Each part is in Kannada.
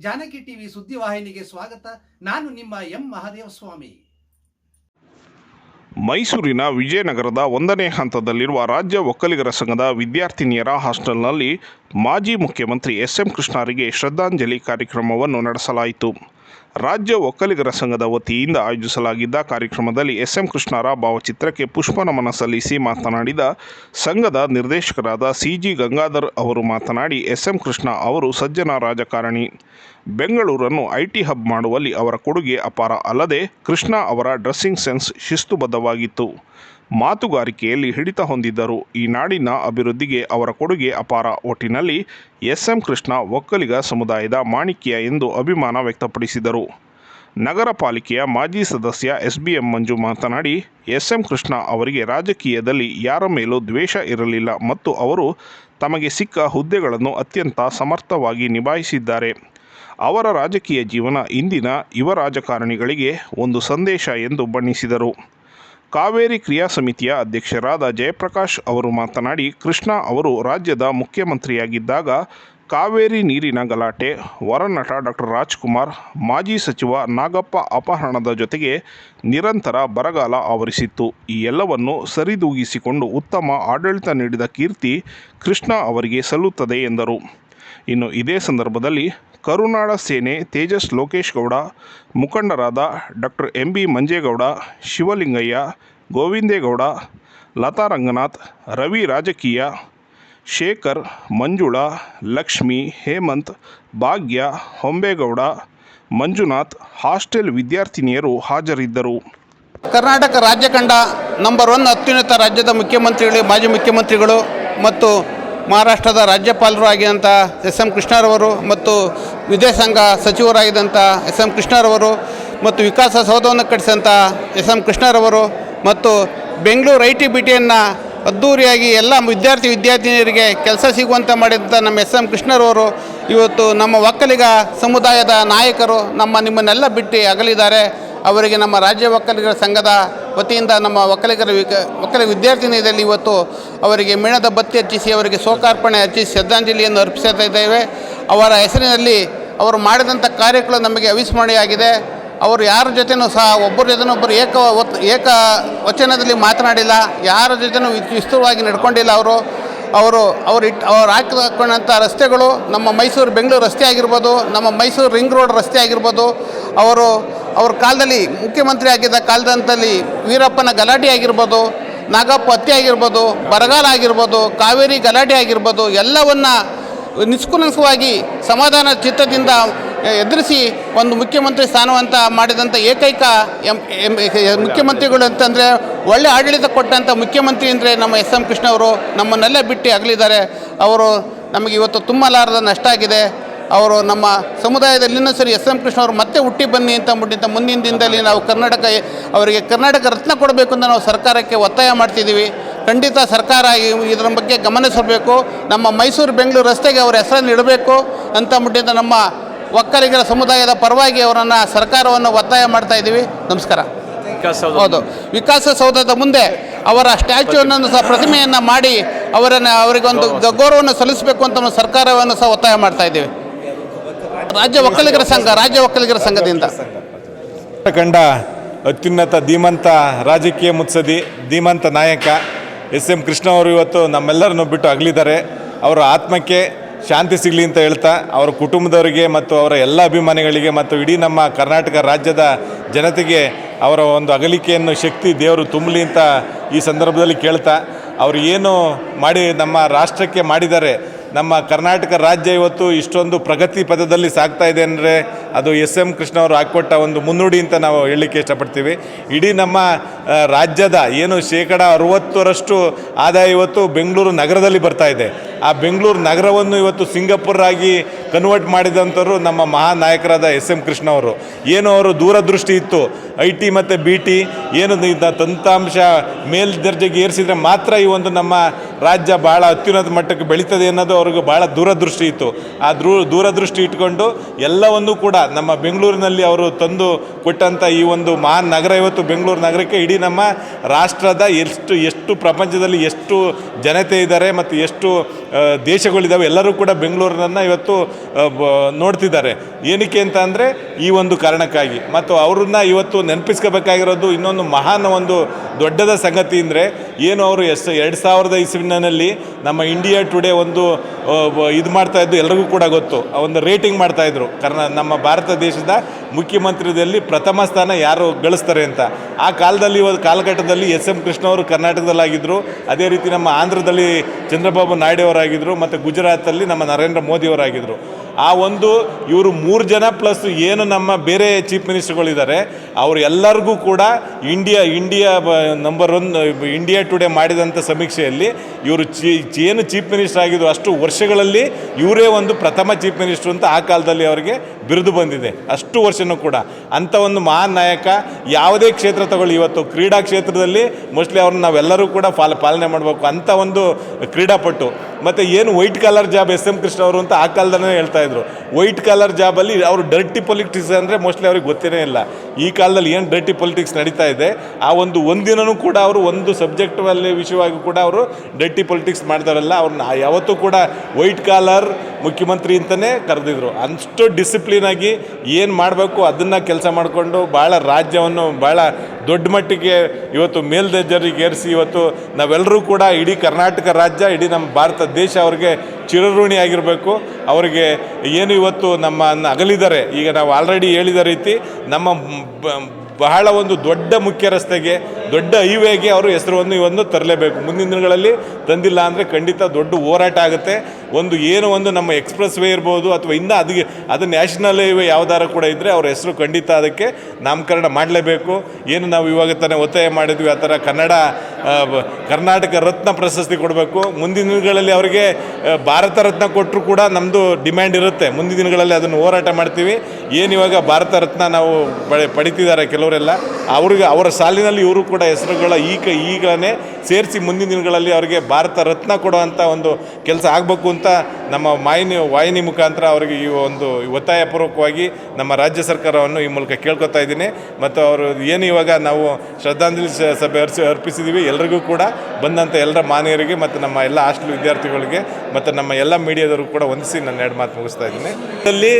ಜಾನಕಿ ಟಿವಿ ಸುದ್ದಿವಾಹಿನಿಗೆ ಸ್ವಾಗತ. ನಾನು ನಿಮ್ಮ ಎಂ ಮಹಾದೇವ ಸ್ವಾಮಿ. ಮೈಸೂರಿನ ವಿಜಯನಗರದ ಒಂದನೇ ಹಂತದಲ್ಲಿರುವ ರಾಜ್ಯ ಒಕ್ಕಲಿಗರ ಸಂಘದ ವಿದ್ಯಾರ್ಥಿನಿಯರ ಹಾಸ್ಟೆಲ್ನಲ್ಲಿ ಮಾಜಿ ಮುಖ್ಯಮಂತ್ರಿ ಎಸ್ ಎಂ ಕೃಷ್ಣರಿಗೆ ಶ್ರದ್ಧಾಂಜಲಿ ಕಾರ್ಯಕ್ರಮವನ್ನು ನಡೆಸಲಾಯಿತು. ರಾಜ್ಯ ಒಕ್ಕಲಿಗರ ಸಂಘದ ವತಿಯಿಂದ ಆಯೋಜಿಸಲಾಗಿದ್ದ ಕಾರ್ಯಕ್ರಮದಲ್ಲಿ ಎಸ್ ಎಂ ಕೃಷ್ಣರ ಭಾವಚಿತ್ರಕ್ಕೆ ಪುಷ್ಪನಮನ ಸಲ್ಲಿಸಿ ಮಾತನಾಡಿದ ಸಂಘದ ನಿರ್ದೇಶಕರಾದ ಸಿ ಜಿ ಗಂಗಾಧರ್ ಅವರು ಮಾತನಾಡಿ ಎಸ್ ಎಂ ಕೃಷ್ಣ ಅವರು ಸಜ್ಜನ ರಾಜಕಾರಣಿ. ಬೆಂಗಳೂರನ್ನು ಐಟಿ ಹಬ್ ಮಾಡುವಲ್ಲಿ ಅವರ ಕೊಡುಗೆ ಅಪಾರ ಅಲ್ಲದೆ ಕೃಷ್ಣ ಅವರ ಡ್ರೆಸ್ಸಿಂಗ್ ಸೆನ್ಸ್ ಶಿಸ್ತುಬದ್ಧವಾಗಿತ್ತು. ಮಾತುಗಾರಿಕೆಯಲ್ಲಿ ಹಿಡಿತ ಹೊಂದಿದ್ದರು. ಈ ನಾಡಿನ ಅಭಿವೃದ್ಧಿಗೆ ಅವರ ಕೊಡುಗೆ ಅಪಾರ. ಒಟ್ಟಿನಲ್ಲಿ ಎಸ್ ಎಂ ಕೃಷ್ಣ ಒಕ್ಕಲಿಗ ಸಮುದಾಯದ ಮಾಣಿಕ್ಯ ಎಂದು ಅಭಿಮಾನ ವ್ಯಕ್ತಪಡಿಸಿದರು. ನಗರ ಪಾಲಿಕೆಯ ಮಾಜಿ ಸದಸ್ಯ ಎಸ್ ಬಿ ಎಂ ಮಂಜು ಮಾತನಾಡಿ ಎಸ್ ಎಂ ಕೃಷ್ಣ ಅವರಿಗೆ ರಾಜಕೀಯದಲ್ಲಿ ಯಾರ ಮೇಲೂ ದ್ವೇಷ ಇರಲಿಲ್ಲ ಮತ್ತು ಅವರು ತಮಗೆ ಸಿಕ್ಕ ಹುದ್ದೆಗಳನ್ನು ಅತ್ಯಂತ ಸಮರ್ಥವಾಗಿ ನಿಭಾಯಿಸಿದ್ದಾರೆ. ಅವರ ರಾಜಕೀಯ ಜೀವನ ಇಂದಿನ ಯುವ ರಾಜಕಾರಣಿಗಳಿಗೆ ಒಂದು ಸಂದೇಶ ಎಂದು ಬಣ್ಣಿಸಿದರು. ಕಾವೇರಿ ಕ್ರಿಯಾ ಸಮಿತಿಯ ಅಧ್ಯಕ್ಷರಾದ ಜಯಪ್ರಕಾಶ್ ಅವರು ಮಾತನಾಡಿ, ಕೃಷ್ಣ ಅವರು ರಾಜ್ಯದ ಮುಖ್ಯಮಂತ್ರಿಯಾಗಿದ್ದಾಗ ಕಾವೇರಿ ನೀರಿನ ಗಲಾಟೆ, ವರನಟ ಡಾಕ್ಟರ್ ರಾಜ್ಕುಮಾರ್, ಮಾಜಿ ಸಚಿವ ನಾಗಪ್ಪ ಅಪಹರಣದ ಜೊತೆಗೆ ನಿರಂತರ ಬರಗಾಲ ಆವರಿಸಿತ್ತು. ಈ ಎಲ್ಲವನ್ನು ಸರಿದೂಗಿಸಿಕೊಂಡು ಉತ್ತಮ ಆಡಳಿತ ನೀಡಿದ ಕೀರ್ತಿ ಕೃಷ್ಣ ಅವರಿಗೆ ಸಲ್ಲುತ್ತದೆ ಎಂದರು. ಇನ್ನು ಇದೇ ಸಂದರ್ಭದಲ್ಲಿ ಕರುನಾಡ ಸೇನೆ ತೇಜಸ್ ಲೋಕೇಶ್ ಗೌಡ, ಮುಖಂಡರಾದ doctor M B Manjegowda, Shivalingaiah, Govindegowda, Latha Ranganath, Ravi ರಾಜಕೀಯ, ಶೇಖರ್, ಮಂಜುಳಾ, ಲಕ್ಷ್ಮಿ, ಹೇಮಂತ್, ಭಾಗ್ಯ, ಹೊಂಬೇಗೌಡ, ಮಂಜುನಾಥ್ ಹಾಸ್ಟೆಲ್ ವಿದ್ಯಾರ್ಥಿನಿಯರು ಹಾಜರಿದ್ದರು. ಕರ್ನಾಟಕ ರಾಜ್ಯ ಕಂಡ ನಂಬರ್ ಒನ್ ಅತ್ಯುನ್ನತ ರಾಜ್ಯದ ಮುಖ್ಯಮಂತ್ರಿಗಳು, ಮಾಜಿ ಮುಖ್ಯಮಂತ್ರಿಗಳು ಮತ್ತು ಮಹಾರಾಷ್ಟ್ರದ ರಾಜ್ಯಪಾಲರು ಆಗಿದಂಥ ಎಸ್ ಎಂ ಕೃಷ್ಣರವರು ಮತ್ತು ವಿದೇಶಾಂಗ ಸಚಿವರಾಗಿದ್ದಂಥ ಎಸ್ ಎಂ ಕೃಷ್ಣರವರು ಮತ್ತು ವಿಕಾಸ ಸೌಧವನ್ನು ಕಟ್ಟಿಸಿದಂಥ ಎಸ್ ಎಂ ಕೃಷ್ಣರವರು ಮತ್ತು ಬೆಂಗಳೂರು ಐ ಟಿ ಬಿ ಟಿಯನ್ನು ಅದ್ಧೂರಿಯಾಗಿ ಎಲ್ಲ ವಿದ್ಯಾರ್ಥಿ ವಿದ್ಯಾರ್ಥಿನಿಯರಿಗೆ ಕೆಲಸ ಸಿಗುವಂತೆ ಮಾಡಿದಂಥ ನಮ್ಮ ಎಸ್ ಎಂ ಕೃಷ್ಣರವರು ಇವತ್ತು ನಮ್ಮ ಒಕ್ಕಲಿಗ ಸಮುದಾಯದ ನಾಯಕರು ನಮ್ಮ ನಿಮ್ಮನ್ನೆಲ್ಲ ಬಿಟ್ಟು ಅಗಲಿದ್ದಾರೆ. ಅವರಿಗೆ ನಮ್ಮ ರಾಜ್ಯ ಒಕ್ಕಲಿಗರ ಸಂಘದ ವತಿಯಿಂದ ನಮ್ಮ ಒಕ್ಕಲಿಗರ ವಿಕ ಒಕ್ಕಲಿಗ ವಿದ್ಯಾರ್ಥಿನಿಯಲ್ಲಿ ಇವತ್ತು ಅವರಿಗೆ ಮೇಣದ ಬತ್ತಿ ಹಚ್ಚಿಸಿ ಅವರಿಗೆ ಶೋಕಾರ್ಪಣೆ ಹಚ್ಚಿಸಿ ಶ್ರದ್ಧಾಂಜಲಿಯನ್ನು ಅರ್ಪಿಸ್ತಾ ಇದ್ದೇವೆ. ಅವರ ಹೆಸರಿನಲ್ಲಿ ಅವರು ಮಾಡಿದಂಥ ಕಾರ್ಯಗಳು ನಮಗೆ ಅವಿಸ್ಮರಣೆಯಾಗಿದೆ ಅವರು ಯಾರ ಜೊತೆನೂ ಸಹ ಒಬ್ಬರ ಜೊತೆನೂ ಒಬ್ಬರು ಏಕ ಏಕ ವಚನದಲ್ಲಿ ಮಾತನಾಡಿಲ್ಲ. ಯಾರ ಜೊತೆನೂ ವಿಸ್ತೃತವಾಗಿ ನಡ್ಕೊಂಡಿಲ್ಲ ಅವರು. ಅವರು ಅವರು ಇಟ್ಟು ಅವ್ರು ಹಾಕಿಕೊಂಡಂಥ ರಸ್ತೆಗಳು ನಮ್ಮ ಮೈಸೂರು, ಬೆಂಗಳೂರು ರಸ್ತೆ ಆಗಿರ್ಬೋದು, ನಮ್ಮ ಮೈಸೂರು ರಿಂಗ್ ರೋಡ್ ರಸ್ತೆ ಆಗಿರ್ಬೋದು ಅವರು ಅವ್ರ ಕಾಲದಲ್ಲಿ ಮುಖ್ಯಮಂತ್ರಿ ಆಗಿದ್ದ ಕಾಲದಂತಲ್ಲಿ ವೀರಪ್ಪನ ಗಲಾಟೆ ಆಗಿರ್ಬೋದು, ನಾಗಪ್ಪ ಹತ್ಯೆ ಆಗಿರ್ಬೋದು, ಬರಗಾಲ ಆಗಿರ್ಬೋದು, ಕಾವೇರಿ ಗಲಾಟೆ ಆಗಿರ್ಬೋದು, ಎಲ್ಲವನ್ನು ನಿಷ್ಕುಲಂಕವಾಗಿ ಸಮಾಧಾನ ಚಿತ್ತದಿಂದ ಎದುರಿಸಿ ಒಂದು ಮುಖ್ಯಮಂತ್ರಿ ಸ್ಥಾನವಂತ ಮಾಡಿದಂಥ ಏಕೈಕ ಎಂ ಮುಖ್ಯಮಂತ್ರಿಗಳು ಅಂತಂದರೆ ಒಳ್ಳೆ ಆಡಳಿತ ಕೊಟ್ಟಂಥ ಮುಖ್ಯಮಂತ್ರಿ ಅಂದರೆ ನಮ್ಮ ಎಸ್ ಎಂ ಕೃಷ್ಣ ಅವರು ನಮ್ಮನ್ನೆಲ್ಲ ಬಿಟ್ಟು ಅಗಲಿದ್ದಾರೆ. ಅವರು ನಮಗೆ ಇವತ್ತು ತುಂಬಲಾರದ ನಷ್ಟ ಆಗಿದೆ. ಅವರು ನಮ್ಮ ಸಮುದಾಯದಲ್ಲಿ ಇನ್ನೊಂದು ಸರಿ ಎಸ್ ಎಂ ಕೃಷ್ಣ ಅವರು ಮತ್ತೆ ಹುಟ್ಟಿ ಬನ್ನಿ ಅಂತ ಮುಟ್ಟಿಂತ ಮುಂದಿನ ದಿನದಲ್ಲಿ ನಾವು ಕರ್ನಾಟಕ ಅವರಿಗೆ ಕರ್ನಾಟಕ ರತ್ನ ಕೊಡಬೇಕು ಅಂತ ನಾವು ಸರ್ಕಾರಕ್ಕೆ ಒತ್ತಾಯ ಮಾಡ್ತಿದ್ದೀವಿ. ಖಂಡಿತ ಸರ್ಕಾರ ಇದರ ಬಗ್ಗೆ ಗಮನಿಸಬೇಕು ನಮ್ಮ ಮೈಸೂರು ಬೆಂಗಳೂರು ರಸ್ತೆಗೆ ಅವರ ಹೆಸರನ್ನು ಇಡಬೇಕು ಅಂತ ಮುಟ್ಟಿಂದ ನಮ್ಮ ಒಕ್ಕಲಿಗರ ಸಮುದಾಯದ ಪರವಾಗಿ ಅವರನ್ನು ಸರ್ಕಾರವನ್ನು ಒತ್ತಾಯ ಮಾಡ್ತಾ ಇದ್ದೀವಿ. ನಮಸ್ಕಾರ. ಹೌದು. ವಿಕಾಸಸೌಧದ ಮುಂದೆ ಅವರ ಸ್ಟ್ಯಾಚ್ಯೂವನ್ನು ಸಹ ಪ್ರತಿಮೆಯನ್ನು ಮಾಡಿ ಅವರನ್ನು ಅವರಿಗೊಂದು ಗೌರವವನ್ನು ಸಲ್ಲಿಸಬೇಕು ಅಂತ ಸರ್ಕಾರವನ್ನು ಸಹ ಒತ್ತಾಯ ಮಾಡ್ತಾ ಇದ್ದೀವಿ. ರಾಜ್ಯ ಒಕ್ಕಲಿಗರ ಸಂಘ, ರಾಜ್ಯ ಒಕ್ಕಲಿಗರ ಸಂಘದಿಂದ. ಕಂಡ ಅತ್ಯುನ್ನತ ಧೀಮಂತ ರಾಜಕೀಯ ಮುತ್ಸದಿ ಧೀಮಂತ ನಾಯಕ ಎಸ್ ಎಂ ಕೃಷ್ಣ ಅವರು ಇವತ್ತು ನಮ್ಮೆಲ್ಲರನ್ನು ಬಿಟ್ಟು ಅಗಲಿದ್ದಾರೆ. ಅವರ ಆತ್ಮಕ್ಕೆ ಶಾಂತಿ ಸಿಗಲಿ ಅಂತ ಹೇಳ್ತಾ, ಅವರ ಕುಟುಂಬದವರಿಗೆ ಮತ್ತು ಅವರ ಎಲ್ಲ ಅಭಿಮಾನಿಗಳಿಗೆ ಮತ್ತು ಇಡೀ ನಮ್ಮ ಕರ್ನಾಟಕ ರಾಜ್ಯದ ಜನತೆಗೆ ಅವರ ಒಂದು ಅಗಲಿಕೆಯನ್ನು ಶಕ್ತಿ ದೇವರು ತುಂಬಲಿ ಅಂತ ಈ ಸಂದರ್ಭದಲ್ಲಿ ಕೇಳ್ತಾ, ಅವರು ಏನು ಮಾಡಿ ನಮ್ಮ ರಾಷ್ಟ್ರಕ್ಕೆ ಮಾಡಿದ್ದಾರೆ ನಮ್ಮ ಕರ್ನಾಟಕ ರಾಜ್ಯ ಇವತ್ತು ಇಷ್ಟೊಂದು ಪ್ರಗತಿ ಪದದಲ್ಲಿ ಸಾಗ್ತಾ ಇದೆ ಅಂದರೆ ಅದು ಎಸ್ ಎಂ ಕೃಷ್ಣ ಅವರು ಹಾಕ್ಕೊಟ್ಟ ಒಂದು ಮುನ್ನುಡಿ ಅಂತ ನಾವು ಹೇಳಲಿಕ್ಕೆ ಇಷ್ಟಪಡ್ತೀವಿ. ಇಡೀ ನಮ್ಮ ರಾಜ್ಯದ ಏನು ಶೇಕಡ ಅರುವತ್ತರಷ್ಟು ಆದಾಯ ಇವತ್ತು ಬೆಂಗಳೂರು ನಗರದಲ್ಲಿ ಬರ್ತಾ ಇದೆ. ಆ ಬೆಂಗಳೂರು ನಗರವನ್ನು ಇವತ್ತು ಸಿಂಗಾಪುರ್ ಆಗಿ ಕನ್ವರ್ಟ್ ಮಾಡಿದಂಥವ್ರು ನಮ್ಮ ಮಹಾನಾಯಕರಾದ ಎಸ್ ಎಂ ಕೃಷ್ಣ ಅವರು. ಏನು ಅವರು ದೂರದೃಷ್ಟಿ ಇತ್ತು, ಐ ಟಿ ಮತ್ತು ಬಿ ಟಿ, ಏನು ತಂತ್ರಾಂಶ ಮೇಲ್ದರ್ಜೆಗೆ ಏರಿಸಿದರೆ ಮಾತ್ರ ಈ ಒಂದು ನಮ್ಮ ರಾಜ್ಯ ಭಾಳ ಅತ್ಯುನ್ನತ ಮಟ್ಟಕ್ಕೆ ಬೆಳೀತದೆ ಅನ್ನೋದು ಅವ್ರಿಗೆ ಭಾಳ ದೂರದೃಷ್ಟಿ ಇತ್ತು. ಆ ದೂ, ದೂರದೃಷ್ಟಿ ಇಟ್ಕೊಂಡು ಎಲ್ಲವನ್ನೂ ಕೂಡ ನಮ್ಮ ಬೆಂಗಳೂರಿನಲ್ಲಿ ಅವರು ತಂದು ಕೊಟ್ಟಂಥ ಈ ಒಂದು ಮಹಾನ್ ನಗರ ಇವತ್ತು ಬೆಂಗಳೂರು ನಗರಕ್ಕೆ ಇಡೀ ನಮ್ಮ ರಾಷ್ಟ್ರದ ಎಷ್ಟು ಎಷ್ಟು ಪ್ರಪಂಚದಲ್ಲಿ ಎಷ್ಟು ಜನತೆ ಇದ್ದಾರೆ ಮತ್ತು ಎಷ್ಟು ದೇಶಗಳಿದ್ದಾವೆ. ಎಲ್ಲರೂ ಕೂಡ ಬೆಂಗಳೂರನ್ನು ಇವತ್ತು ನೋಡ್ತಿದ್ದಾರೆ. ಏನಕ್ಕೆ ಅಂತ ಅಂದರೆ ಈ ಒಂದು ಕಾರಣಕ್ಕಾಗಿ. ಮತ್ತು ಅವ್ರನ್ನ ಇವತ್ತು ನೆನಪಿಸ್ಕೋಬೇಕಾಗಿರೋದು ಇನ್ನೊಂದು ಮಹಾನ್ ಒಂದು ದೊಡ್ಡದ ಸಂಗತಿ ಅಂದರೆ ಏನು ಅವರು ಎಸ್ ಎರಡು ಸಾವಿರದ ಇಸ್ವಿನಲ್ಲಿ ನಮ್ಮ ಇಂಡಿಯಾ ಟುಡೇ ಒಂದು ಇದು ಮಾಡ್ತಾ ಇದ್ದು ಎಲ್ರಿಗೂ ಕೂಡ ಗೊತ್ತು. ಒಂದು ರೇಟಿಂಗ್ ಮಾಡ್ತಾ ಇದ್ರು. ಕರ್ನಾ, ನಮ್ಮ ಭಾರತ ದೇಶದ ಮುಖ್ಯಮಂತ್ರಿದಲ್ಲಿ ಪ್ರಥಮ ಸ್ಥಾನ ಯಾರು ಗಳಿಸ್ತಾರೆ ಅಂತ. ಆ ಕಾಲದಲ್ಲಿ ಒಂದು ಕಾಲಘಟ್ಟದಲ್ಲಿ ಎಸ್ ಎಂ ಕೃಷ್ಣ ಅವರು ಕರ್ನಾಟಕದಲ್ಲಾಗಿದ್ದರು ಅದೇ ರೀತಿ ನಮ್ಮ ಆಂಧ್ರದಲ್ಲಿ ಚಂದ್ರಬಾಬು ನಾಯ್ಡು ಅವರಾಗಿದ್ದರು ಮತ್ತು ಗುಜರಾತಲ್ಲಿ ನಮ್ಮ ನರೇಂದ್ರ ಮೋದಿ ಅವರಾಗಿದ್ದರು ಆ ಒಂದು ಇವರು ಮೂರು ಜನ ಪ್ಲಸ್ ಏನು ನಮ್ಮ ಬೇರೆ ಚೀಫ್ ಮಿನಿಸ್ಟರ್ಗಳಿದ್ದಾರೆ, ಅವರು ಎಲ್ಲರಿಗೂ ಕೂಡ India India number one India Today ಮಾಡಿದಂಥ ಸಮೀಕ್ಷೆಯಲ್ಲಿ ಇವರು ಚೀ, ಏನು ಚೀಫ್ ಮಿನಿಸ್ಟರ್ ಆಗಿದ್ದು ಅಷ್ಟು ವರ್ಷಗಳಲ್ಲಿ ಇವರೇ ಒಂದು ಪ್ರಥಮ ಚೀಫ್ ಮಿನಿಸ್ಟ್ರು ಅಂತ ಆ ಕಾಲದಲ್ಲಿ ಅವರಿಗೆ ಬಿರುದು ಬಂದಿದೆ, ಅಷ್ಟು ವರ್ಷನೂ ಕೂಡ. ಅಂಥ ಒಂದು ಮಹಾನ್ ನಾಯಕ ಯಾವುದೇ ಕ್ಷೇತ್ರ ತಗೊಳ್ಳಿ, ಇವತ್ತು ಕ್ರೀಡಾ ಕ್ಷೇತ್ರದಲ್ಲಿ ಮೋಸ್ಟ್ಲಿ ಅವ್ರನ್ನ ನಾವೆಲ್ಲರೂ ಕೂಡ ಪಾಲ ಪಾಲನೆ ಮಾಡಬೇಕು ಅಂಥ ಒಂದು ಕ್ರೀಡಾಪಟು. ಮತ್ತು ಏನು white collar job S M Krishna ಅವರು ಅಂತ ಆ ಕಾಲದಲ್ಲೇ ಹೇಳ್ತಾ ಇದ್ರು. ವೈಟ್ ಕಾಲರ್ ಜಾಬಲ್ಲಿ ಅವರು ಡರ್ಟಿ ಪೊಲಿಟಿಕ್ಸ್ ಅಂದರೆ ಮೋಸ್ಟ್ಲಿ ಅವ್ರಿಗೆ ಗೊತ್ತೇ ಇಲ್ಲ. ಈ ಕಾಲದಲ್ಲಿ ಏನು ಡರ್ಟಿ ಪೊಲಿಟಿಕ್ಸ್ ನಡೀತಾ ಇದೆ, ಆ ಒಂದು ಒಂದಿನೂ ಕೂಡ ಅವರು ಒಂದು ಸಬ್ಜೆಕ್ಟ್ ಅಲ್ಲಿ ವಿಷಯವಾಗಿ ಕೂಡ ಅವರು ಡರ್ಟಿ ಪೊಲಿಟಿಕ್ಸ್ ಮಾಡ್ತಾರಲ್ಲ, ಅವ್ರನ್ನ ಯಾವತ್ತೂ ಕೂಡ ವೈಟ್ ಕಾಲರ್ ಮುಖ್ಯಮಂತ್ರಿ ಅಂತಲೇ ಕರೆದಿದ್ರು. ಅಷ್ಟು ಡಿಸಿಪ್ಲಿನ್ ಆಗಿ ಏನು ಮಾಡಬೇಕು ಅದನ್ನು ಕೆಲಸ ಮಾಡಿಕೊಂಡು ಭಾಳ ರಾಜ್ಯವನ್ನು ಭಾಳ ದೊಡ್ಡ ಮಟ್ಟಿಗೆ ಇವತ್ತು ಮೇಲ್ದರ್ಜರಿಗೆ ಏರಿಸಿ ಇವತ್ತು ನಾವೆಲ್ಲರೂ ಕೂಡ ಇಡೀ ಕರ್ನಾಟಕ ರಾಜ್ಯ, ಇಡೀ ನಮ್ಮ ಭಾರತ ದೇಶ ಅವ್ರಿಗೆ ಚಿರಋಣಿ ಆಗಿರಬೇಕು. ಅವರಿಗೆ ಏನು ಇವತ್ತು ನಮ್ಮ ಅಗಲಿದ್ದಾರೆ ಈಗ ನಾವು ಆಲ್ರೆಡಿ ಹೇಳಿದ ರೀತಿ ನಮ್ಮ ಬಹಳ ಒಂದು ದೊಡ್ಡ ಮುಖ್ಯ ರಸ್ತೆಗೆ ದೊಡ್ಡ ಹೈವೇಗೆ ಅವರು ಹೆಸರನ್ನು ಇವನ್ನು ತರಲೇಬೇಕು. ಮುಂದಿನ ದಿನಗಳಲ್ಲಿ ತಂದಿಲ್ಲ ಅಂದರೆ ಖಂಡಿತ ದೊಡ್ಡ ಹೋರಾಟ ಆಗುತ್ತೆ. ಒಂದು ಏನು ಒಂದು ನಮ್ಮ ಎಕ್ಸ್ಪ್ರೆಸ್ ವೇ ಇರ್ಬೋದು ಅಥವಾ ಇನ್ನು ಅದಕ್ಕೆ ಅದು ನ್ಯಾಷನಲ್ ಹೈವೇ ಯಾವ್ದಾರ ಕೂಡ ಇದ್ದರೆ ಅವ್ರ ಹೆಸರು ಖಂಡಿತ ಅದಕ್ಕೆ ನಾಮಕರಣ ಮಾಡಲೇಬೇಕು. ಏನು ನಾವು ಇವಾಗ ತಾನೇ ಒತ್ತಾಯ ಮಾಡಿದ್ವಿ, ಆ ಥರ ಕನ್ನಡ ಕರ್ನಾಟಕ ರತ್ನ ಪ್ರಶಸ್ತಿ ಕೊಡಬೇಕು. ಮುಂದಿನ ದಿನಗಳಲ್ಲಿ ಅವರಿಗೆ ಭಾರತ ರತ್ನ ಕೊಟ್ಟರು ಕೂಡ ನಮ್ಮದು ಡಿಮ್ಯಾಂಡ್ ಇರುತ್ತೆ. ಮುಂದಿನ ದಿನಗಳಲ್ಲಿ ಅದನ್ನು ಹೋರಾಟ ಮಾಡ್ತೀವಿ. ಏನು ಇವಾಗ ಭಾರತ ರತ್ನ ನಾವು ಪಡೆ, ಪಡಿತಿದ್ದಾರೆ ಕೆಲವರೆಲ್ಲ, ಅವ್ರಿಗೆ, ಅವರ ಸಾಲಿನಲ್ಲಿ ಇವರು ಕೂಡ ಹೆಸರುಗಳ ಈಗ ಈಗಲೇ ಸೇರಿಸಿ ಮುಂದಿನ ದಿನಗಳಲ್ಲಿ ಅವರಿಗೆ ಭಾರತ ರತ್ನ ಕೊಡುವಂಥ ಒಂದು ಕೆಲಸ ಆಗಬೇಕು ಅಂತ ನಮ್ಮ ವಾಹಿನಿ ವಾಹಿನಿ ಮುಖಾಂತರ ಅವರಿಗೆ ಈ ಒಂದು ಒತ್ತಾಯಪೂರ್ವಕವಾಗಿ ನಮ್ಮ ರಾಜ್ಯ ಸರ್ಕಾರವನ್ನು ಈ ಮೂಲಕ ಕೇಳ್ಕೊತಾ ಇದ್ದೀನಿ. ಮತ್ತು ಅವರು ಏನು ಇವಾಗ ನಾವು ಶ್ರದ್ಧಾಂಜಲಿ ಸಭೆ ಅರ್ಸಿ ಅರ್ಪಿಸಿದ್ದೀವಿ. ಎಲ್ಲರಿಗೂ ಕೂಡ ಬಂದಂಥ ಎಲ್ಲರ ಮಾನ್ಯರಿಗೆ ಮತ್ತು ನಮ್ಮ ಎಲ್ಲ ಹಾಸ್ಟೆಲ್ ವಿದ್ಯಾರ್ಥಿಗಳಿಗೆ ಮತ್ತು ನಮ್ಮ ಎಲ್ಲ ಮೀಡಿಯಾದವರು ಕೂಡ ಹೊಂದಿಸಿ ನನ್ನ ಎರಡು ಮಾತು ಮುಗಿಸ್ತಾ ಇದ್ದೀನಿ. ಅಲ್ಲಿ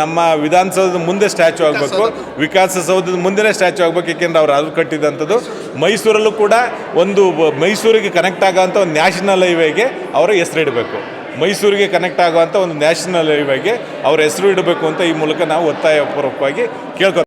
ನಮ್ಮ ವಿಧಾನಸೌಧದ ಮುಂದೆ ಸ್ಟ್ಯಾಚು ಆಗಬೇಕು. ವಿಕಾಸಸೌಧದ ಮುಂದೆ ಸ್ಟ್ಯಾಚು ಆಗಬೇಕು. ಏಕೆಂದರೆ ಅವ್ರು ಅದು ಕಟ್ಟಿದಂಥದ್ದು. ಮೈಸೂರಲ್ಲೂ ಕೂಡ ಒಂದು ಮೈಸೂರಿಗೆ ಕನೆಕ್ಟ್ ಆಗೋವಂಥ ಒಂದು ನ್ಯಾಷನಲ್ ಹೈವೇಗೆ ಅವರ ಹೆಸರಿಡಬೇಕು ಮೈಸೂರಿಗೆ ಕನೆಕ್ಟ್ ಆಗುವಂಥ ಒಂದು ನ್ಯಾಷನಲ್ ಹೈವೇಗೆ ಅವ್ರ ಹೆಸರು ಇಡಬೇಕು ಅಂತ ಈ ಮೂಲಕ ನಾವು ಒತ್ತಾಯಪೂರ್ವಕವಾಗಿ ಕೇಳ್ಕೊ